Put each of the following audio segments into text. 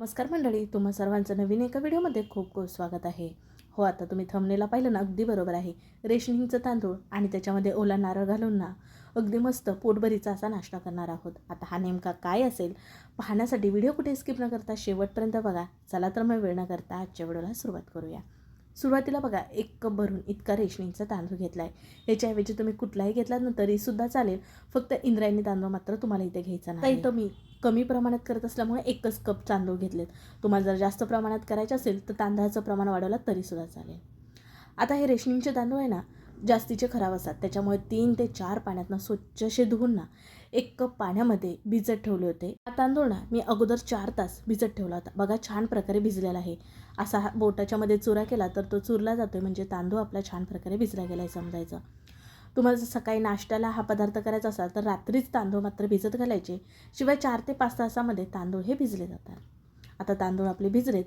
नमस्कार मंडळी तुम्हा सर्वांचं नवीन एका व्हिडिओमध्ये खूप खूप स्वागत आहे. हो आता तुम्ही थंबनेला पाहिलं ना अगदी बरोबर आहे. रेशनिंगचं तांदूळ आणि त्याच्यामध्ये ओला नारळ घालून ना अगदी मस्त पोटभरीचा असा नाश्ता करणार आहोत. आता हा नेमका काय असेल पाहण्यासाठी व्हिडिओ कुठे स्किप न करता शेवटपर्यंत बघा. चला तर मग वेळ न करता आजच्या व्हिडिओला सुरुवात करूया. सुरुवातीला बघा एक कप भरून इतका रेशनिंगचा तांदूळ घेतला आहे याच्याऐवजी तुम्ही कुठलाही घेतला ना तरीसुद्धा चालेल. फक्त इंद्रायणी तांदूळ मात्र तुम्हाला इथे घ्यायचा नाही. इथं मी कमी प्रमाणात करत असल्यामुळे एकच कप तांदूळ घेतलेत. तुम्हाला जर जास्त प्रमाणात करायचे असेल तर तांदळाचं प्रमाण वाढवलं तरीसुद्धा चालेल. आता हे रेशनिंगचे तांदूळ आहे ना जास्तीचे खराब असतात. त्याच्यामुळे तीन ते चार पाण्यातनं स्वच्छ असे धुवून ना एक कप पाण्यामध्ये भिजत ठेवले होते. हा तांदूळ ना मी अगोदर चार तास भिजत ठेवला होता. बघा छान प्रकारे भिजलेला आहे. असा हा बोटाच्या मध्ये चुरा केला तर तो चुरला आहे म्हणजे तांदूळ आपला छान प्रकारे भिजला गेला आहे समजायचं. तुम्हाला जर सकाळी नाश्त्याला हा पदार्थ करायचा असाल तर रात्रीच तांदूळ मात्र भिजत घालायचे. शिवाय चार ते पाच तासामध्ये तांदूळ हे भिजले जातात. आता तांदूळ आपले भिजलेत.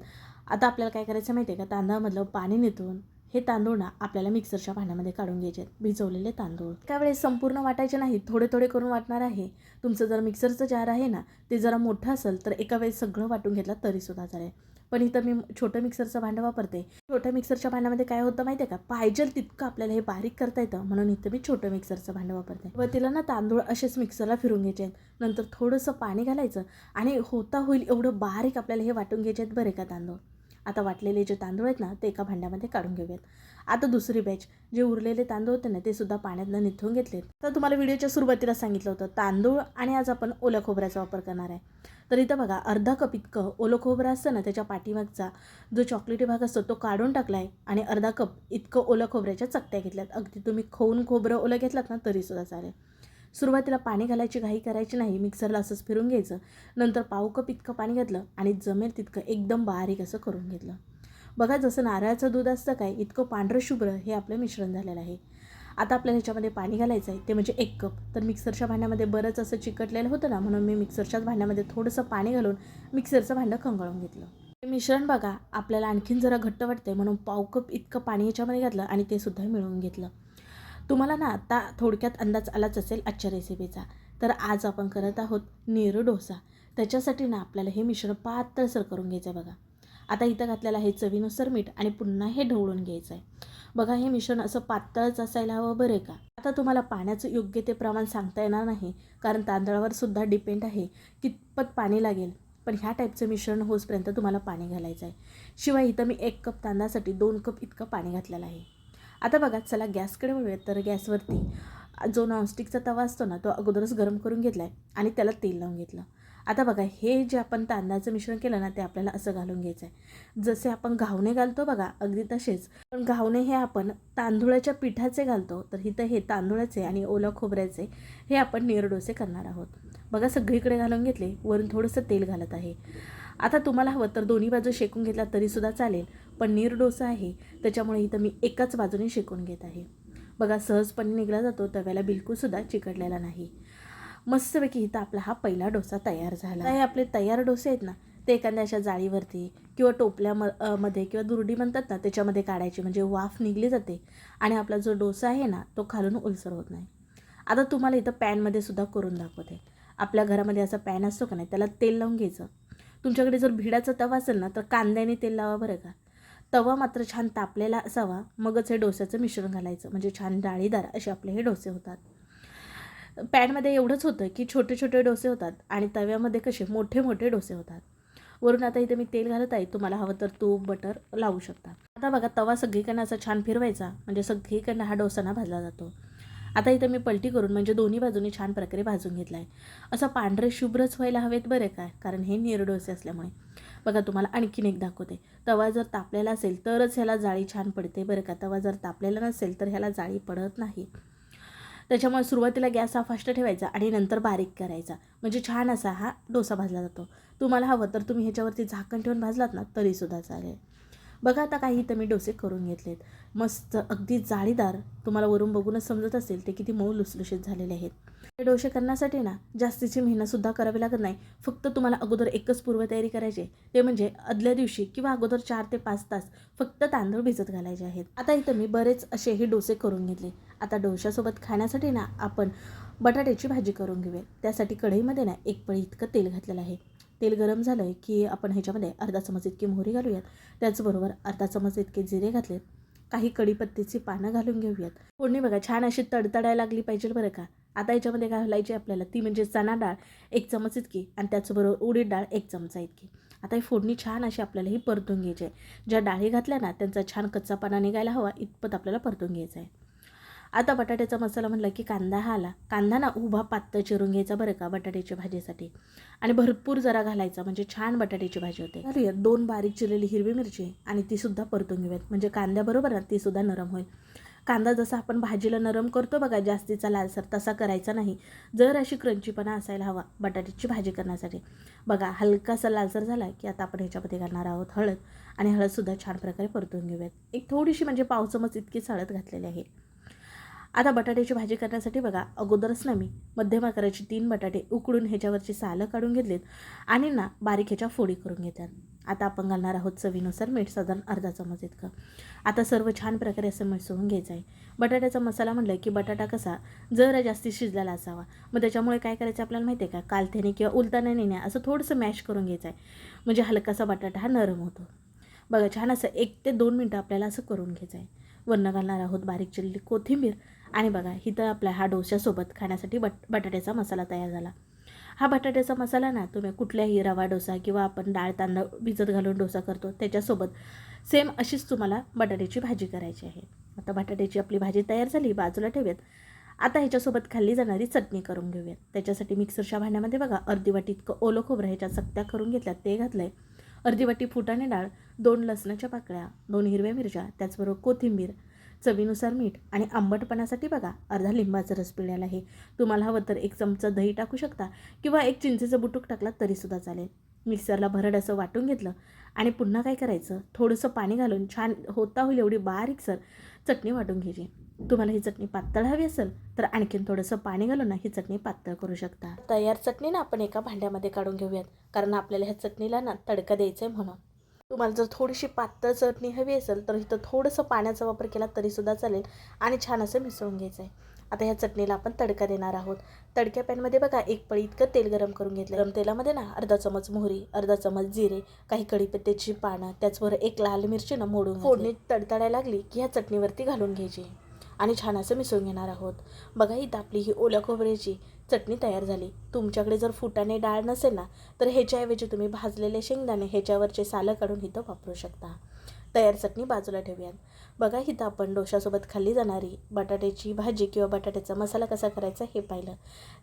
आता आपल्याला काय करायचं माहिती आहे का? तांदळामधलं पाणी निथून हे तांदूळ ना आपल्याला मिक्सरच्या भांड्यामध्ये काढून घ्यायचे आहेत भिजवलेले तांदूळ. त्यावेळेस संपूर्ण वाटायचे नाही थोडे थोडे करून वाटणार आहे. तुमचं जर मिक्सरचं जार आहे ना ते जरा मोठं असेल तर एका वेळेस सगळं वाटून घेतलं तरीसुद्धा चालेल. पण इथं मी छोटं मिक्सरचं भांडं वापरते. छोट्या मिक्सरच्या भांड्यामध्ये काय होतं माहिती आहे का? पाहिजे तितकं आपल्याला हे बारीक करता येतं. म्हणून इथं मी छोटं मिक्सरचं भांडं वापरते. व तिला ना तांदूळ असेच मिक्सरला फिरून घ्यायचे. आहेत नंतर थोडंसं पाणी घालायचं आणि होता होईल एवढं बारीक आपल्याला हे वाटून घ्यायचे आहेत बरे का तांदूळ. आता वाटलेले जे तांदूळ आहेत ना ते एका भांड्यामध्ये काढून घेऊयात. आता दुसरी बॅच जे उरलेले तांदूळ होते ना ते सुद्धा पाण्यातनं निथून घेतलेत. तर तुम्हाला व्हिडिओच्या सुरुवातीला सांगितलं होतं तांदूळ आणि आज आपण ओल्या खोबऱ्याचा वापर करणार आहे. तर इथं बघा अर्धा कप इतकं ओलं खोबरं असतं ना त्याच्या पाठीमागचा जो चॉकलेटी भाग असतो तो काढून टाकला आहे आणि अर्धा कप इतकं ओलं खोबऱ्याच्या चकट्या घेतल्यात. अगदी तुम्ही खाऊन खोबरं ओलं घेतलात ना तरीसुद्धा चालेल. सुरुवातीला पाणी घालायची घाई करायची नाही मिक्सरला असंच फिरून घ्यायचं. नंतर पाव कप इतकं पाणी घातलं आणि जमेल तितकं एकदम बारीक असं करून घेतलं. बघा जसं नारळाचं दूध असतं काय इतकं पांढरं शुभ्र हे आपलं मिश्रण झालेलं आहे. आता आपल्याला ह्याच्यामध्ये पाणी घालायचं आहे ते म्हणजे एक कप. तर मिक्सरच्या भांड्यामध्ये बरंच असं चिकटलेलं होतं ना म्हणून मी मिक्सरच्याच भांड्यामध्ये थोडंसं पाणी घालून मिक्सरचं भांडं खंगाळून घेतलं. हे मिश्रण बघा आपल्याला आणखीन जरा घट्ट वाटते म्हणून पाव कप इतकं पाणी ह्याच्यामध्ये घातलं आणि ते सुद्धा मिळवून घेतलं. तुम्हाला ना आता थोडक्यात अंदाज आलाच असेल आजच्या रेसिपीचा तर आज आपण करत आहोत नीर डोसा. त्याच्यासाठी ना आपल्याला हे मिश्रण पातळसर करून घ्यायचं आहे बघा. आता इथं घातलेलं आहे चवीनुसार मीठ आणि पुन्हा हे ढवळून घ्यायचं आहे बघा हे मिश्रण असं पातळच असायला हवं बरं का? आता तुम्हाला पाण्याचं योग्य ते प्रमाण सांगता येणार नाही कारण तांदळावर सुद्धा डिपेंड आहे कितपत पाणी लागेल. पण ह्या टाईपचं मिश्रण होसपर्यंत तुम्हाला पाणी घालायचं आहे शिवाय इथं मी एक कप तांदळासाठी दोन कप इतकं पाणी घातलेलं आहे. आता बघा चला गॅसकडे वळूया तर गॅसवरती जो नॉनस्टिकचा तवा असतो ना तो अगोदरच गरम करून घेतला आहे आणि त्याला तेल लावून घेतलं. आता बघा हे जे आपण तांदळाचं मिश्रण केलं ना ते आपल्याला असं घालून घ्यायचं आहे जसे आपण घावणे घालतो बघा अगदी तसेच. पण घावणे हे आपण तांदुळाच्या पिठाचे घालतो तर इथं हे तांदुळाचे आणि ओला खोबऱ्याचे हे आपण निरडोसे करणार आहोत. बघा सगळीकडे घालून घेतले वरून थोडंसं तेल घालत आहे. आता तुम्हाला हवं तर दोन्ही बाजू शेकून घेतला तरीसुद्धा चालेल. पनीर डोसा आहे. त्याच्यामुळे इथं मी एकाच बाजूने शेकून घेत आहे. बघा सहजपणे निघला जातो तव्याला बिलकुलसुद्धा चिकटलेला नाही. मस्तपैकी इथं आपला हा पहिला डोसा तयार झाला. हे आपले तयार डोसे आहेत ना ते एखाद्या अशा जाळीवरती किंवा टोपल्या म मध्ये किंवा दुरडी म्हणतात ना त्याच्यामध्ये काढायची म्हणजे वाफ निघली जाते आणि आपला जो डोसा आहे ना तो खालून उलसर होत नाही. आता तुम्हाला इथं पॅनमध्ये सुद्धा करून दाखवते. आपल्या घरामध्ये असा पॅन असतो का नाही त्याला तेल लावून घ्यायचं. तुमच्याकडे जर भिडाचा तवा असेल ना तर कांद्याने तेल लावा बरं का. तवा मात्र छान तापलेला असावा. मगच हे डोस्याचं मिश्रण घालायचं. म्हणजे छान डाळीदार असे आपले हे डोसे होतात. पॅनमध्ये एवढंच होतं की छोटे छोटे डोसे होतात आणि तव्यामध्ये कसे मोठे मोठे डोसे होतात. वरून आता इथे मी तेल घालत आहे. तुम्हाला हवं तर तूप बटर लावू शकता. आता बघा तवा सगळीकडनं असा छान फिरवायचा. म्हणजे सगळीकडनं हा डोसाना भाजला जातो. आता इथं मी पलटी करून म्हणजे दोन्ही बाजूनी छान प्रकारे भाजून घेतला आहे असं पांढरे शुभ्रच व्हायला हवेत बरे काय कारण हे निरडोसे असल्यामुळे. बघा तुम्हाला आणखीन एक दाखवते. तवा जर तापलेला असेल तरच ह्याला जाळी छान पडते बरं का. तवा जर तापलेला नसेल तर ह्याला जाळी पडत नाही. त्याच्यामुळे सुरुवातीला गॅस हा फास्ट ठेवायचा आणि नंतर बारीक करायचा. म्हणजे छान असा हा डोसा भाजला जातो. तुम्हाला हवं तर तुम्ही ह्याच्यावरती झाकण ठेवून भाजलात ना तरीसुद्धा चालेल. बघा आता काही इथं मी डोसे करून घेतलेत. मस्त अगदी जाळीदार. तुम्हाला वरून बघूनच समजत असेल ते किती मऊ लुसलुशीत झालेले आहेत. हे डोसे करण्यासाठी ना जास्तीची मेहनतसुद्धा करावी लागत नाही. फक्त तुम्हाला अगोदर एकच पूर्वतयारी करायची ते म्हणजे आदल्या दिवशी किंवा अगोदर चार ते पाच तास फक्त तांदूळ भिजत घालायचे आहेत. आता इथं मी बरेच असे हे डोसे करून घेतले. आता डोशासोबत खाण्यासाठी ना आपण बटाट्याची भाजी करून घेऊया. त्यासाठी कढईमध्ये ना एक पळी इतकं तेल घातलेलं आहे. तेल गरम झालं आहे की आपण ह्याच्यामध्ये अर्धा चमच इतकी मोहरी घालूयात. त्याचबरोबर अर्धा चमच इतके जिरे घातलेत. काही कढीपत्तीची पानं घालून घेऊयात. फोडणी बघा छान अशी तडतडायला लागली पाहिजे बरं का. आता याच्यामध्ये काय घालायची आपल्याला? ती म्हणजे चणा डाळ एक चमच इतकी आणि त्याचबरोबर उडीद डाळ एक चमचा इतकी. आता ही फोडणी छान अशी आपल्याला ही परतून घ्यायची आहे. ज्या डाळी घातल्या ना त्यांचा छान कच्चापणा निघायला हवा इतपत आपल्याला परतून घ्यायचा आहे. आता बटाट्याचा मसाला म्हटलं की कांदा हा आला. कांदा ना उभा पातळ चिरून घ्यायचा बरं का बटाट्याच्या भाजीसाठी. आणि भरपूर जरा घालायचा म्हणजे छान बटाट्याची भाजी होते. अरे दोन बारीक चिरलेली हिरवी मिरची आणि ती सुद्धा परतून घेऊयात. म्हणजे कांद्याबरोबर ना ती सुद्धा नरम होईल. कांदा जसा आपण भाजीला नरम करतो बघा जास्तीचा लालसर तसा करायचा नाही. जर अशी क्रंचीपणा असायला हवा बटाट्याची भाजी करण्यासाठी. बघा हलकासा लालसर झाला की आता आपण ह्याच्यामध्ये घालणार आहोत हळद आणि हळदसुद्धा छान प्रकारे परतून घेऊयात. एक थोडीशी म्हणजे पाव चमच इतकीच हळद घातलेली आहे. आता बटाट्याची भाजी करण्यासाठी बघा अगोदरच ना मी मध्यम आकाराची तीन बटाटे उकडून ह्याच्यावरची सालं काढून घेतलीत आणि ना बारीक ह्याच्या फोडी करून घेतात. आता आपण घालणार आहोत चवीनुसार मीठ साधारण अर्धा चमच इतकं. आता सर्व छान प्रकारे असं मिसळून घ्यायचं आहे बटाट्याचा मसाला म्हटलं की बटाटा कसा जरा जास्ती शिजलेला असावा. मग त्याच्यामुळे काय करायचं आपल्याला माहिती आहे का? कालथ्याने किंवा उलताना नेण्या असं थोडंसं मॅश करून घ्यायचं आहे म्हणजे हलकासा बटाटा हा नरम होतो. बघा छान असं एक ते दोन मिनटं आपल्याला असं करून घ्यायचं आहे वरनं घालणार आहोत बारीक चिरलेली कोथिंबीर. आणि बघा इथं आपला हा डोश्यासोबत खाण्यासाठी बट बटाट्याचा मसाला तयार झाला. हा बटाट्याचा मसाला ना तुम्ही कुठल्याही रवा डोसा किंवा आपण डाळ तांदूळ भिजत घालून डोसा करतो त्याच्यासोबत सेम अशीच तुम्हाला बटाट्याची भाजी करायची आहे. आता बटाट्याची आपली भाजी तयार झाली बाजूला ठेवूयात. आता ह्याच्यासोबत खाल्ली जाणारी चटणी करून घेऊयात. त्याच्यासाठी मिक्सरच्या भांड्यामध्ये बघा अर्धी वाटी इतकं ओलं खोबरं ह्याच्या चकत्या करून घेतल्यात ते घातलं आहे अर्धी वाटी फुटाणे डाळ दोन लसणाच्या पाकळ्या दोन हिरव्या मिरच्या त्याचबरोबर कोथिंबीर चवीनुसार मीठ आणि आंबटपणासाठी बघा अर्धा लिंबाचा रस पिण्याला हे तुम्हाला हवं तर एक चमचा दही टाकू शकता किंवा एक चिंचेचं बुटूक टाकला तरीसुद्धा चालेल. मिक्सरला भरड असं वाटून घेतलं आणि पुन्हा काय करायचं? थोडंसं पाणी घालून छान होता होईल एवढी बारीकसर चटणी वाटून घ्यायची. तुम्हाला ही चटणी पातळ हवी असेल तर आणखीन थोडंसं पाणी घालून ना ही चटणी पातळ करू शकता. तयार चटणी ना आपण एका भांड्यामध्ये काढून घेऊयात कारण आपल्याला ह्या चटणीला ना तडका द्यायचा आहे म्हणून. तुम्हाला जर थोडीशी पातळ चटणी हवी असेल तर इथं थोडंसं पाण्याचा वापर केला तरीसुद्धा चालेल आणि छान असं मिसळून घ्यायचं आहे आता ह्या चटणीला आपण तडका देणार आहोत. तडक्या पॅनमध्ये बघा एक पळी इतकं तेल गरम करून घेतलं गरम तेलामध्ये ना अर्धा चमच मोहरी अर्धा चमच जिरे काही कढीपत्त्याची पानं त्याचबरोबर एक लाल मिरची ना मोडून फोडणी तडतडायला लागली की ह्या चटणीवरती घालून घ्यायची आणि छान असं मिसळून घेणार आहोत. बघा इथं आपली ही ओल्या खोबऱ्याची चटणी तयार झाली. तुमच्याकडे जर फुटाणे डाळ नसेल ना तर ह्याच्याऐवजी तुम्ही भाजलेले शेंगदाणे ह्याच्यावरचे सालं काढून इथं वापरू शकता. तयार चटणी बाजूला ठेवूयात. बघा इथं आपण डोशासोबत खाल्ली जाणारी बटाट्याची भाजी किंवा बटाट्याचा मसाला कसा करायचा हे पाहिलं.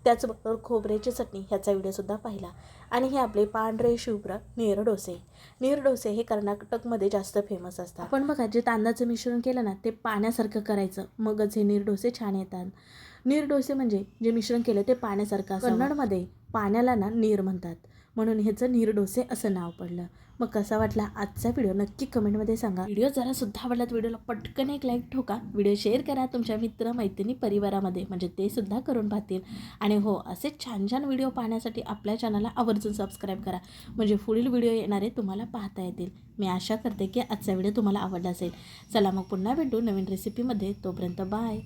त्याचबरोबर खोबऱ्याची चटणी ह्याचा व्हिडिओसुद्धा पाहिला. आणि हे आपले पांढरे शुभ्र नीर डोसे. नीर डोसे हे कर्नाटकमध्ये जास्त फेमस असतात. पण बघा जे तांदळाचं मिश्रण केलं ना ते पाण्यासारखं करायचं. मगच हे नीर डोसे छान येतात. नीर डोसे म्हणजे जे मिश्रण केलं ते पाण्यासारखं कन्नडमध्ये पाण्याला ना नीर म्हणतात. म्हणून ह्याचं नीर डोसे असं नाव पडलं. मग कसा वाटला आजचा व्हिडिओ नक्की कमेंटमध्ये सांगा. व्हिडिओ जरा सुद्धा आवडला तर व्हिडिओला पटकन एक लाईक ठोका. व्हिडिओ शेअर करा तुमच्या मित्र मैत्रिणी परिवारामध्ये. म्हणजे ते सुद्धा करून पाहतील. आणि हो असे छान छान व्हिडिओ पाहण्यासाठी आपल्या चॅनलला आवर्जून सबस्क्राईब करा. म्हणजे पुढील व्हिडिओ येणारे तुम्हाला पाहता येतील. मी आशा करते की आजचा व्हिडिओ तुम्हाला आवडला असेल. चला मग पुन्हा भेटू नवीन रेसिपीमध्ये तोपर्यंत बाय